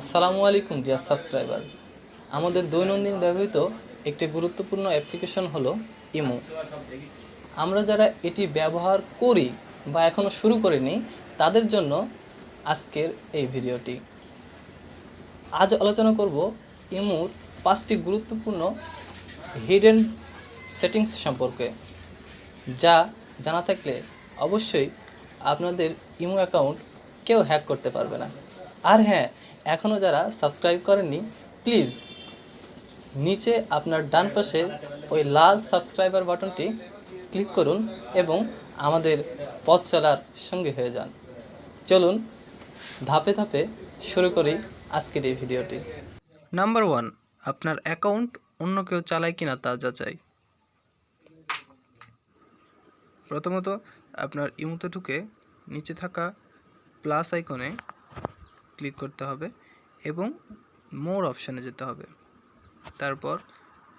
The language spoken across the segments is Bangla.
আসসালামু আলাইকুম ডিয়ার সাবস্ক্রাইবার আমাদের দৈনন্দিন ব্যবহৃত একটি গুরুত্বপূর্ণ অ্যাপ্লিকেশন হলো ইমো। আমরা যারা এটি ব্যবহার করি বা এখনও শুরু করিনি, তাদের জন্য আজকের এই ভিডিওটি। আজ আলোচনা করব ইমোর পাঁচটি গুরুত্বপূর্ণ হিডেন সেটিংস সম্পর্কে, যা জানা থাকলে অবশ্যই আপনাদের ইমো অ্যাকাউন্ট কেউ হ্যাক করতে পারবে না। আর হ্যাঁ এখনও যারা সাবস্ক্রাইব করেননি প্লিজ নিচে আপনার ডান পাশে ওই লাল সাবস্ক্রাইবার বাটনটি ক্লিক করুন এবং আমাদের পথ চলার সঙ্গে হয়ে যান। চলুন, ধাপে ধাপে শুরু করি আজকের এই ভিডিওটি। নাম্বার ওয়ান আপনার অ্যাকাউন্ট অন্য কেউ চালায় কিনা তা যাচাই। প্রথমত, আপনার ইমুতে ঢুকে নিচে থাকা প্লাস আইকনে ক্লিক করতে হবে এবং মোর অপশানে যেতে হবে। তারপর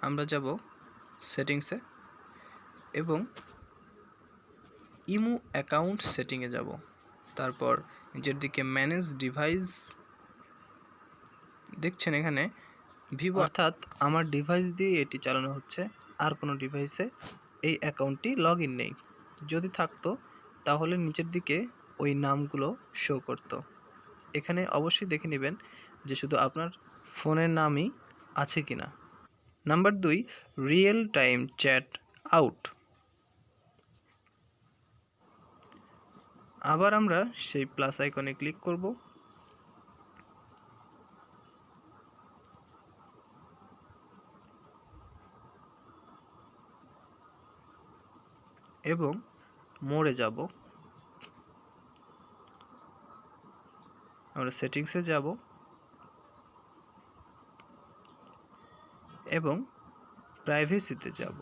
আমরা যাব সেটিংসে এবং ইমু অ্যাকাউন্ট সেটিংয়ে যাব। তারপর নিচের দিকে ম্যানেজ ডিভাইস দেখছেন এখানে? ভিভো অর্থাৎ আমার ডিভাইস দিয়ে এটি চালানো হচ্ছে, আর কোনো ডিভাইসে এই অ্যাকাউন্টটি লগ নেই। যদি থাকতো, তাহলে নিচের দিকে ওই নামগুলো শো করতো। এখানে অবশ্যই দেখে নেবেন যে শুধু আপনার ফোনের নামই আছে কি না নাম্বার দুই রিয়েল টাইম চ্যাট আউট আবার আমরা সেই প্লাস আইকনে ক্লিক করব। এবং মোড়ে যাব। আমরা সেটিংসে যাব। এবং প্রাইভেসিতে যাব।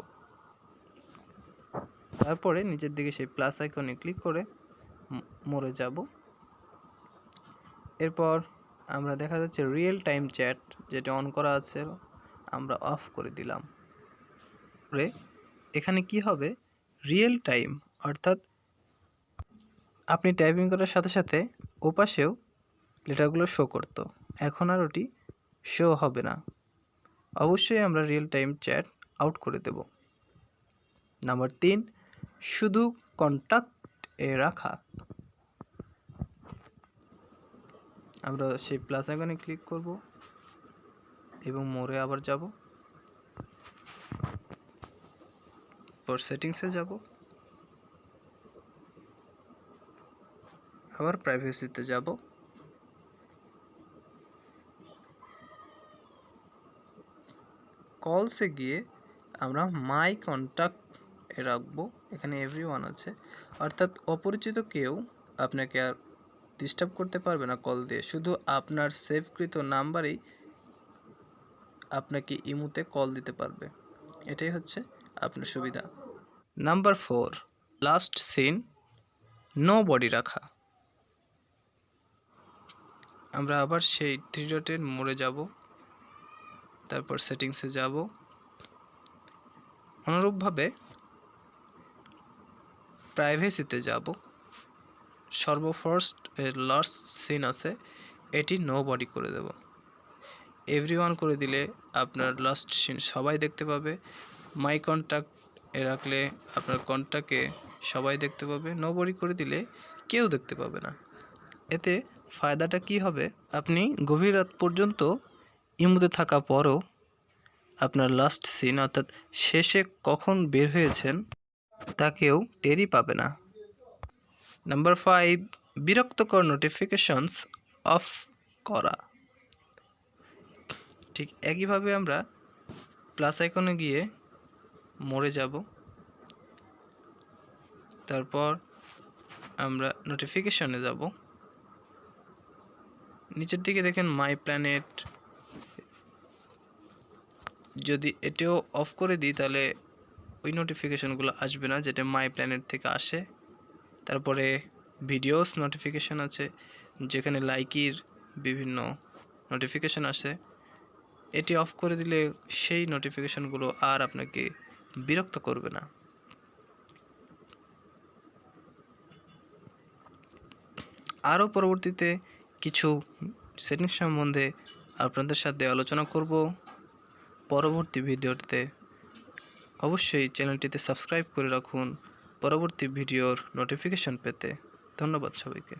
তারপরে নিচের দিকে সেই প্লাস আইকনে ক্লিক করে মোড়ে যাব। এরপর আমরা দেখা যাচ্ছে রিয়েল টাইম চ্যাট যেটা অন করা আছে, আমরা অফ করে দিলাম। এখানে কি হবে? রিয়েল টাইম অর্থাৎ আপনি টাইপিং করার সাথে সাথে ওপাশেও লেটারগুলো শো করতো। এখন আর ওটি শো হবে না। অবশ্যই আমরা রিয়েল টাইম চ্যাট আউট করে দেব। নাম্বার তিন, শুধু কন্ট্যাক্ট এ রাখা। আমরা সেই প্লাস আইকনে ক্লিক করব এবং মোড়ে আবার যাব। পর সেটিংসে যাব। আবার প্রাইভেসিতে যাব। কলসে গিয়ে আমরা মাই কন্ট্যাক্ট এ রাখব। এখানে এভরি আছে। অর্থাৎ অপরিচিত কেউ আপনাকে আর ডিস্টার্ব করতে পারবে না কল দিয়ে। শুধু আপনার সেভকৃত নাম্বারেই আপনাকে ইমুতে কল দিতে পারবে। এটাই হচ্ছে আপনার সুবিধা। Number four last seen nobody রাখা। আমরা আবার সেই থ্রি ডটের মোড়ে যাব। তারপর সেটিংসে যাব। অনুরূপভাবে প্রাইভেসিতে যাব। সর্বফার্স্ট লাস্ট সিন আছে, এটি নো বডি করে দেব। এভরি করে দিলে আপনার লাস্ট সিন সবাই দেখতে পাবে। মাই কন্ট্যাক্ট এ রাখলে আপনার কন্ট্যাক্টে সবাই দেখতে পাবে। নো বডি করে দিলে কেউ দেখতে পাবে না। এতে ফায়দাটা কি হবে? আপনি গভীর রাত পর্যন্ত ইমুতে থাকা পরও আপনার লাস্ট সিন অর্থাৎ শেষে কখন বের হয়েছেন তা কেউ টেরই পাবে না। নাম্বার ফাইভ বিরক্তকর নোটিফিকেশনস অফ করা। ঠিক একইভাবে আমরা প্লাস আইকনে গিয়ে মরে যাব। তারপর আমরা নোটিফিকেশনে যাব। নিচের দিকে দেখেন মাই প্ল্যানেট যদি এটাও অফ করে দিই, তাহলে ওই নোটিফিকেশানগুলো আসবে না, যেটা মাই প্ল্যানেট থেকে আসে। তারপরে ভিডিওস নোটিফিকেশান আছে, যেখানে লাইকির বিভিন্ন নোটিফিকেশান আসে। এটি অফ করে দিলে সেই নোটিফিকেশানগুলো আর আপনাকে বিরক্ত করবে না। আরও পরবর্তীতে কিছু সেটিংস সম্বন্ধে আপনাদের সাথে আলোচনা করব। পরবর্তী ভিডিওতে অবশ্যই চ্যানেলটিতে সাবস্ক্রাইব করে রাখুন। পরবর্তী ভিডিওর নোটিফিকেশন পেতে। ধন্যবাদ সবাইকে।